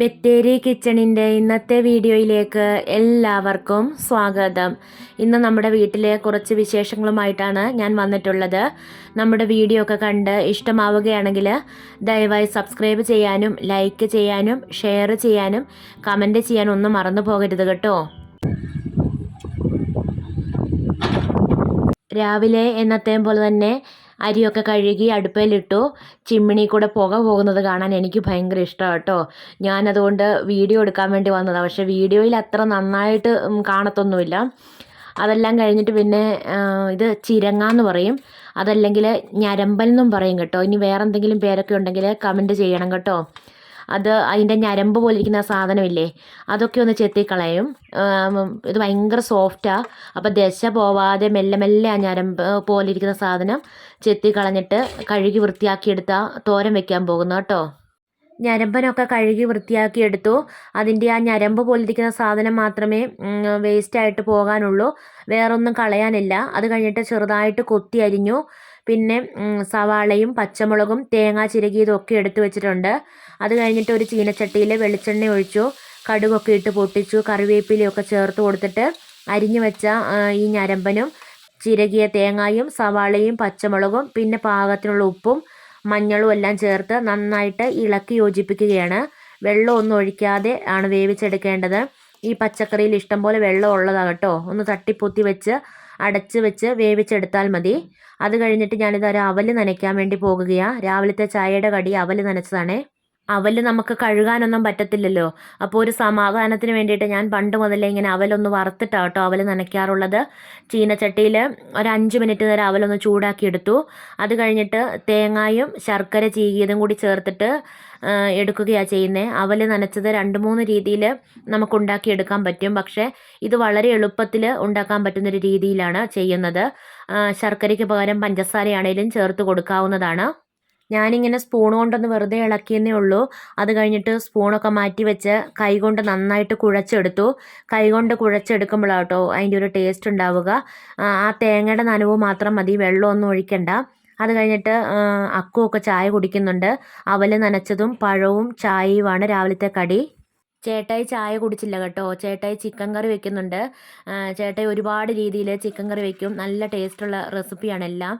ബത്തേരി കിച്ചണിന്റെ ഇന്നത്തെ വീഡിയോയിലേക്ക് എല്ലാവർക്കും സ്വാഗതം. ഇന്ന് നമ്മുടെ വീട്ടിലെ കുറച്ച് വിശേഷങ്ങളുമായിട്ടാണ് ഞാൻ വന്നിട്ടുള്ളത്. നമ്മുടെ വീഡിയോ ഒക്കെ കണ്ട് ഇഷ്ടമാവുകയാണെങ്കിൽ ദയവായി സബ്സ്ക്രൈബ് ചെയ്യാനും ലൈക്ക് ചെയ്യാനും ഷെയർ ചെയ്യാനും കമന്റ് ചെയ്യാനും ഒന്നും മറന്നു പോകരുത് കേട്ടോ. രാവിലെ എന്നത്തെയും പോലെ തന്നെ അരിയൊക്കെ കഴുകി അടുപ്പയിലിട്ടു ചിമ്മിണി കൂടെ പുക പോകുന്നത് കാണാൻ എനിക്ക് ഭയങ്കര ഇഷ്ടമാണ് കേട്ടോ. ഞാനതുകൊണ്ട് വീഡിയോ എടുക്കാൻ വേണ്ടി വന്നതാണ് പക്ഷേ വീഡിയോയിൽ അത്ര നന്നായിട്ട് കാണത്തൊന്നുമില്ല. അതെല്ലാം കഴിഞ്ഞിട്ട് പിന്നെ ഇത് ചിരങ്ങ എന്ന് പറയും. അതല്ലെങ്കിൽ ഞരമ്പൽ എന്നും പറയും കേട്ടോ. ഇനി വേറെ എന്തെങ്കിലും പേരൊക്കെ ഉണ്ടെങ്കിൽ കമന്റ് ചെയ്യണം കേട്ടോ. അത് അതിന്റെ ഞരമ്പ് പോലെ ഇരിക്കുന്ന സാധനമില്ലേ? അതൊക്കെ ഒന്ന് ചെത്തിക്കളയും. ഇത് ഭയങ്കര സോഫ്റ്റാണ് അപ്പോൾ ദശ പോവാതെ മെല്ലെ മെല്ലെ ആ ഞരമ്പ് പോലെ ഇരിക്കുന്ന സാധനം ചെത്തിക്കളഞ്ഞിട്ട് കഴുകി വൃത്തിയാക്കിയെടുത്താൽ തോരം വെക്കാൻ പോകുന്നു കേട്ടോ. ഞരമ്പനൊക്കെ കഴുകി വൃത്തിയാക്കിയെടുത്തു. അതിന്റെ ആ ഞരമ്പ് പോലിരിക്കുന്ന സാധനം മാത്രമേ വേസ്റ്റായിട്ട് പോകാനുള്ളൂ. വേറൊന്നും കളയാനില്ല. അത് കഴിഞ്ഞിട്ട് ചെറുതായിട്ട് കൊത്തി അരിഞ്ഞു. പിന്നെ സവാളയും പച്ചമുളകും തേങ്ങ ചിരകിയതും ഒക്കെ എടുത്തു വെച്ചിട്ടുണ്ട്. അത് കഴിഞ്ഞിട്ട് ഒരു ചീനച്ചട്ടിയിൽ വെളിച്ചെണ്ണ ഒഴിച്ചു കടുകൊക്കെ ഇട്ട് പൊട്ടിച്ചു കറിവേപ്പിലയൊക്കെ ചേർത്ത് കൊടുത്തിട്ട് അരിഞ്ഞു വെച്ച ഈ ഞരമ്പനും ചിരകിയ തേങ്ങയും സവാളയും പച്ചമുളകും പിന്നെ പാകത്തിനുള്ള ഉപ്പും മഞ്ഞളും എല്ലാം ചേർത്ത് നന്നായിട്ട് ഇളക്കി യോജിപ്പിക്കുകയാണ്. വെള്ളം ഒന്നും ഒഴിക്കാതെ ആണ് വേവിച്ചെടുക്കേണ്ടത്. ഈ പച്ചക്കറിയിൽ ഇഷ്ടംപോലെ വെള്ളം ഉള്ളതാണ് കേട്ടോ. ഒന്ന് തട്ടിപ്പൊത്തി വെച്ച് അടച്ച് വെച്ച് വേവിച്ചെടുത്താൽ മതി. അത് കഴിഞ്ഞിട്ട് ഞാനിത് ഒരു അവൽ നനയ്ക്കാൻ വേണ്ടി പോകുകയാണ് രാവിലത്തെ ചായയുടെ കടി അവൽ നനച്ചതാണേ. അവൽ നമുക്ക് കഴുകാനൊന്നും പറ്റത്തില്ലല്ലോ. അപ്പോൾ ഒരു സമാധാനത്തിന് വേണ്ടിയിട്ട് ഞാൻ പണ്ട് മുതലേ ഇങ്ങനെ അവലൊന്ന് വറുത്തിട്ടാണ് കേട്ടോ അവൽ നനയ്ക്കാറുള്ളത്. ചീനച്ചട്ടിയിൽ ഒരു അഞ്ച് മിനിറ്റ് നേരം അവലൊന്ന് ചൂടാക്കി എടുത്തു. അത് കഴിഞ്ഞിട്ട് തേങ്ങായും ശർക്കര ചീകിയതും കൂടി ചേർത്തിട്ട് എടുക്കുകയാണ് ചെയ്യുന്നത് അവൽ നനച്ചത് രണ്ട് മൂന്ന് രീതിയിൽ നമുക്ക് ഉണ്ടാക്കിയെടുക്കാൻ പറ്റും. പക്ഷേ ഇത് വളരെ എളുപ്പത്തിൽ ഉണ്ടാക്കാൻ പറ്റുന്നൊരു രീതിയിലാണ് ചെയ്യുന്നത്. ശർക്കരയ്ക്ക് പകരം പഞ്ചസാരയാണേലും ചേർത്ത് കൊടുക്കാവുന്നതാണ്. ഞാനിങ്ങനെ സ്പൂൺ കൊണ്ടൊന്ന് വെറുതെ ഇളക്കിയെന്നേ ഉള്ളൂ. അത് കഴിഞ്ഞിട്ട് സ്പൂണൊക്കെ മാറ്റി വെച്ച് കൈകൊണ്ട് നന്നായിട്ട് കുഴച്ചെടുത്തു. കൈകൊണ്ട് കുഴച്ചെടുക്കുമ്പോഴാണ് കേട്ടോ അതിന്റെ ഒരു ടേസ്റ്റ് ഉണ്ടാവുക. ആ തേങ്ങയുടെ നനവ് മാത്രം മതി വെള്ളമൊന്നും ഒഴിക്കണ്ട. അത് കഴിഞ്ഞിട്ട് അക്കുവൊക്കെ ചായ കുടിക്കുന്നുണ്ട്. അവൽ നനച്ചതും പഴവും ചായയുമാണ് രാവിലത്തെ കടി. ചേട്ടായി ചായ കുടിച്ചില്ല കേട്ടോ. ചേട്ടായി ചിക്കൻ കറി വെക്കുന്നുണ്ട്. ചേട്ടായി ഒരുപാട് രീതിയിൽ ചിക്കൻ കറി വെക്കും. നല്ല ടേസ്റ്റുള്ള റെസിപ്പിയാണ് എല്ലാം.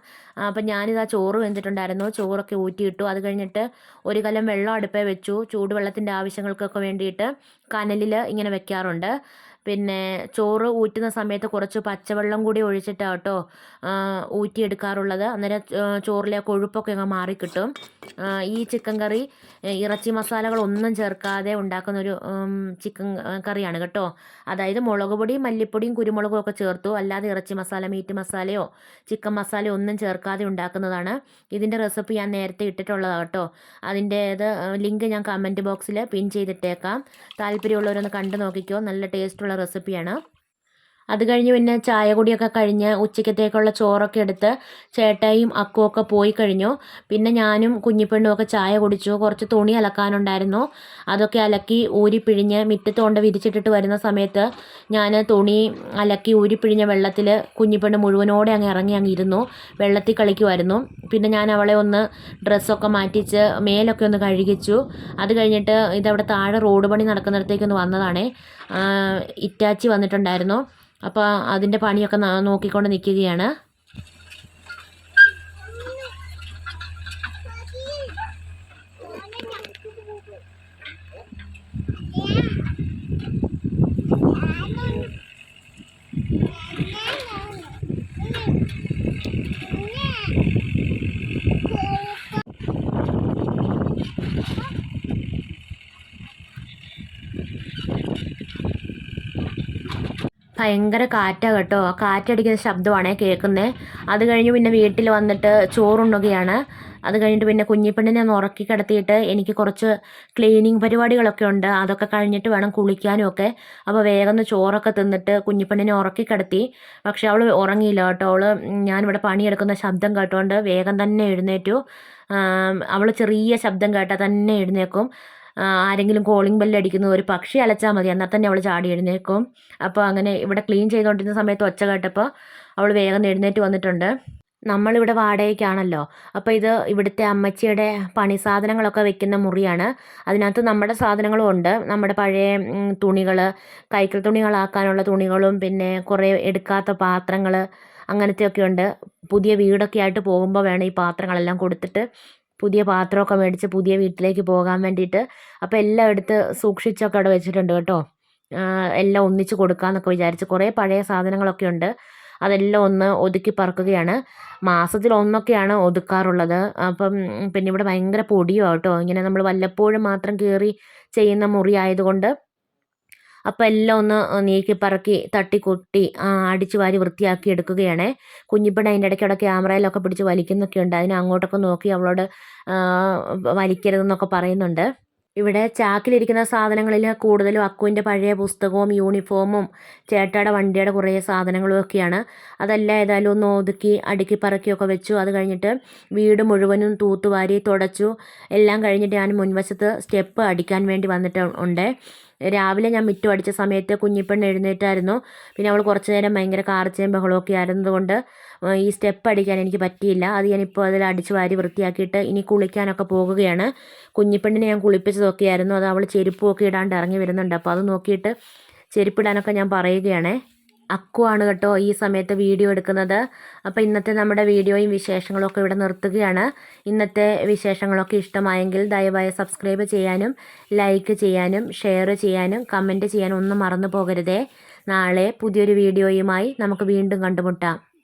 അപ്പം ഞാനിതാ ചോറ് വെന്തിട്ടുണ്ടായിരുന്നു. ചോറൊക്കെ ഊറ്റിയിട്ടു. അത് കഴിഞ്ഞിട്ട് ഒരു കലം വെള്ളം അടുപ്പേ വെച്ചു. ചൂടുവെള്ളത്തിന്റെ ആവശ്യങ്ങൾക്കൊക്കെ വേണ്ടിയിട്ട് കനലിൽ ഇങ്ങനെ വെക്കാറുണ്ട്. പിന്നെ ചോറ് ഊറ്റുന്ന സമയത്ത് കുറച്ച് പച്ചവെള്ളം കൂടി ഒഴിച്ചിട്ടാട്ടോ ഊറ്റിയെടുക്കാറുള്ളത്. അന്നേരം ചോറിലെ കൊഴുപ്പൊക്കെ അങ്ങ് മാറിക്കിട്ടും. ഈ ചിക്കൻ കറി ഇറച്ചി മസാലകളൊന്നും ചേർക്കാതെ ഉണ്ടാക്കുന്ന ഒരു ചിക്കൻ കറിയാണ് കേട്ടോ. അതായത് മുളക് പൊടിയും മല്ലിപ്പൊടിയും കുരുമുളകും ഒക്കെ ചേർത്തു. അല്ലാതെ ഇറച്ചി മസാല മീറ്റ് മസാലയോ ചിക്കൻ മസാലയോ ഒന്നും ചേർക്കാതെ ഉണ്ടാക്കുന്നതാണ്. ഇതിന്റെ റെസിപ്പി ഞാൻ നേരത്തെ ഇട്ടിട്ടുള്ളതാണ് കേട്ടോ. അതിന്റേത് ലിങ്ക് ഞാൻ കമന്റ് ബോക്സിൽ പിൻ ചെയ്തിട്ടേക്കാം. താല്പര്യമുള്ളവരൊന്ന് കണ്ടു നോക്കിക്കോ. നല്ല ടേസ്റ്റുള്ള റെസിപ്പിയാണ്. അത് കഴിഞ്ഞ് പിന്നെ ചായ കുടിയൊക്കെ കഴിഞ്ഞ് ഉച്ചക്കത്തേക്കുള്ള ചോറൊക്കെ എടുത്ത് ചേട്ടായും അക്കുവൊക്കെ പോയി കഴിഞ്ഞു. പിന്നെ ഞാനും കുഞ്ഞിപ്പെണ്ണും ഒക്കെ ചായ കുടിച്ചു. കുറച്ച് തുണി അലക്കാനുണ്ടായിരുന്നു. അതൊക്കെ അലക്കി ഊരിപ്പിഴിഞ്ഞ് പിഴിഞ്ഞ് മിറ്റത്തോണ്ട് വിരിച്ചിട്ടിട്ട് വരുന്ന സമയത്ത് ഞാൻ തുണി അലക്കി ഊരിപ്പിഴിഞ്ഞ വെള്ളത്തിൽ കുഞ്ഞിപ്പെണ്ണ് മുഴുവനോടെ അങ്ങ് ഇറങ്ങി അങ്ങ് ഇരുന്നു. വെള്ളത്തിൽ കളിക്കുമായിരുന്നു പിന്നെ ഞാൻ അവളെ ഒന്ന് ഡ്രസ്സൊക്കെ മാറ്റിച്ച് മേലൊക്കെ ഒന്ന് കഴുകിച്ചു. അത് കഴിഞ്ഞിട്ട് ഇതവിടെ താഴെ റോഡ് പണി നടക്കുന്നിടത്തേക്കൊന്ന് വന്നതാണേ. ഇറ്റാച്ചി വന്നിട്ടുണ്ടായിരുന്നു. അപ്പോൾ അതിന്റെ പണിയൊക്കെ നോക്കിക്കൊണ്ട് നിൽക്കുകയാണ് ഭയങ്കര കാറ്റാ കേട്ടോ. ആ കാറ്റടിക്കുന്ന ശബ്ദമാണേ കേൾക്കുന്നത് അത് കഴിഞ്ഞ് പിന്നെ വീട്ടിൽ വന്നിട്ട് ചോറുണ്ണുകയാണ്. അത് കഴിഞ്ഞിട്ട് പിന്നെ കുഞ്ഞിപ്പെണ്ണിനെ ഒന്ന് ഉറക്കി കിടത്തിയിട്ട് എനിക്ക് കുറച്ച് ക്ലീനിങ് പരിപാടികളൊക്കെ ഉണ്ട്. അതൊക്കെ കഴിഞ്ഞിട്ട് വേണം കുളിക്കാനും ഒക്കെ അപ്പോൾ വേഗം ചോറൊക്കെ തിന്നിട്ട് കുഞ്ഞിപ്പെണ്ണിനെ ഉറക്കി കിടത്തി. പക്ഷെ അവൾ ഉറങ്ങിയില്ല കേട്ടോ. അവൾ ഞാനിവിടെ പണിയെടുക്കുന്ന ശബ്ദം കേട്ടോണ്ട് വേഗം തന്നെ എഴുന്നേറ്റു. അവൾ ചെറിയ ശബ്ദം കേട്ടാൽ തന്നെ എഴുന്നേക്കും ആരെങ്കിലും കോളിംഗ് ബെല്ല് അടിക്കുന്നു ഒരു പക്ഷി അലച്ചാൽ മതി എന്നാൽ തന്നെ അവൾ ചാടി എഴുന്നേക്കും അപ്പോൾ അങ്ങനെ ഇവിടെ ക്ലീൻ ചെയ്തുകൊണ്ടിരുന്ന സമയത്ത് ഒച്ച കേട്ടപ്പോൾ അവൾ വേഗം എഴുന്നേറ്റ് വന്നിട്ടുണ്ട്. നമ്മളിവിടെ വാടകയ്ക്കാണല്ലോ. അപ്പോൾ ഇത് ഇവിടുത്തെ അമ്മച്ചിയുടെ പണി സാധനങ്ങളൊക്കെ വെക്കുന്ന മുറിയാണ്. അതിനകത്ത് നമ്മുടെ സാധനങ്ങളും ഉണ്ട്. നമ്മുടെ പഴയ തുണികൾ കൈക്കൽ തുണികളാക്കാനുള്ള തുണികളും പിന്നെ കുറേ എടുക്കാത്ത പാത്രങ്ങൾ അങ്ങനത്തെയൊക്കെ ഉണ്ട്. പുതിയ വീടൊക്കെ ആയിട്ട് പോകുമ്പോൾ വേണം ഈ പാത്രങ്ങളെല്ലാം കൊടുത്തിട്ട്. പുതിയ പാത്രമൊക്കെ മേടിച്ച് പുതിയ വീട്ടിലേക്ക് പോകാൻ വേണ്ടിയിട്ട് അപ്പോൾ എല്ലാം എടുത്ത് സൂക്ഷിച്ചൊക്കെ അവിടെ വെച്ചിട്ടുണ്ട് കേട്ടോ. എല്ലാം ഒന്നിച്ച് കൊടുക്കാമെന്നൊക്കെ വിചാരിച്ച് കുറേ പഴയ സാധനങ്ങളൊക്കെ ഉണ്ട്. അതെല്ലാം ഒന്ന് ഒതുക്കി പറക്കുകയാണ്. മാസത്തിൽ ഒന്നൊക്കെയാണ് ഒതുക്കാറുള്ളത്. അപ്പം പിന്നെ ഇവിടെ ഭയങ്കര പൊടിയാണ് കേട്ടോ. ഇങ്ങനെ നമ്മൾ വല്ലപ്പോഴും മാത്രം കയറി ചെയ്യുന്ന മുറി ആയതുകൊണ്ട് അപ്പം എല്ലാം ഒന്ന് നീക്കി പറക്കി തട്ടി കൊട്ടി അടിച്ചു വാരി വൃത്തിയാക്കി എടുക്കുകയാണ്. കുഞ്ഞിപ്പണ അതിന്റെ ഇടയ്ക്ക് അവിടെ ക്യാമറയിലൊക്കെ പിടിച്ച് വലിക്കുന്നൊക്കെ ഉണ്ട്. അതിന് അങ്ങോട്ടൊക്കെ നോക്കി അവളോട് വലിക്കരുതെന്നൊക്കെ പറയുന്നുണ്ട്. ഇവിടെ ചാക്കിലിരിക്കുന്ന സാധനങ്ങളിൽ കൂടുതലും അക്കുവിന്റെ പഴയ പുസ്തകവും യൂണിഫോമും ചേട്ടയുടെ വണ്ടിയുടെ കുറേ സാധനങ്ങളും ഒക്കെയാണ്. അതെല്ലാം ഏതായാലും ഒന്ന് ഒതുക്കി അടുക്കി പറക്കിയൊക്കെ വെച്ചു. അത് കഴിഞ്ഞിട്ട് വീട് മുഴുവനും തൂത്തുവാരി തുടച്ചു. എല്ലാം കഴിഞ്ഞിട്ട് ഞാൻ മുൻവശത്ത് സ്റ്റെപ്പ് അടിക്കാൻ വേണ്ടി വന്നിട്ട് ഉണ്ട്. രാവിലെ ഞാൻ മിറ്റം അടിച്ച സമയത്ത് കുഞ്ഞിപ്പെണ്ണ് എഴുന്നേറ്റായിരുന്നു. പിന്നെ അവൾ കുറച്ച് നേരം ഭയങ്കര കാർച്ചയും ബഹളമൊക്കെ ആയിരുന്നതുകൊണ്ട് ഈ സ്റ്റെപ്പ് അടിക്കാൻ എനിക്ക് പറ്റിയില്ല. അത് ഞാനിപ്പോൾ അതിൽ അടിച്ച് വാരി വൃത്തിയാക്കിയിട്ട് ഇനി കുളിക്കാനൊക്കെ പോകുകയാണ്. കുഞ്ഞിപ്പെണ്ണിനെ ഞാൻ കുളിപ്പിച്ചതൊക്കെയായിരുന്നു. അത് അവൾ ചെരുപ്പൊക്കെ ഇടാണ്ട് ഇറങ്ങി വരുന്നുണ്ട്. അപ്പോൾ അത് നോക്കിയിട്ട് ചെരുപ്പിടാനൊക്കെ ഞാൻ പറയുകയാണേ. അക്കു ആണ് കേട്ടോ ഈ സമയത്ത് വീഡിയോ എടുക്കുന്നത്. അപ്പോൾ ഇന്നത്തെ നമ്മുടെ വീഡിയോയും വിശേഷങ്ങളും ഒക്കെ ഇവിടെ നിർത്തുകയാണ്. ഇന്നത്തെ വിശേഷങ്ങളൊക്കെ ഇഷ്ടമായെങ്കിൽ ദയവായി സബ്സ്ക്രൈബ് ചെയ്യാനും ലൈക്ക് ചെയ്യാനും ഷെയർ ചെയ്യാനും കമന്റ് ചെയ്യാനും ഒന്നും മറന്നു പോകരുതേ. നാളെ പുതിയൊരു വീഡിയോയുമായി നമുക്ക് വീണ്ടും കണ്ടുമുട്ടാം.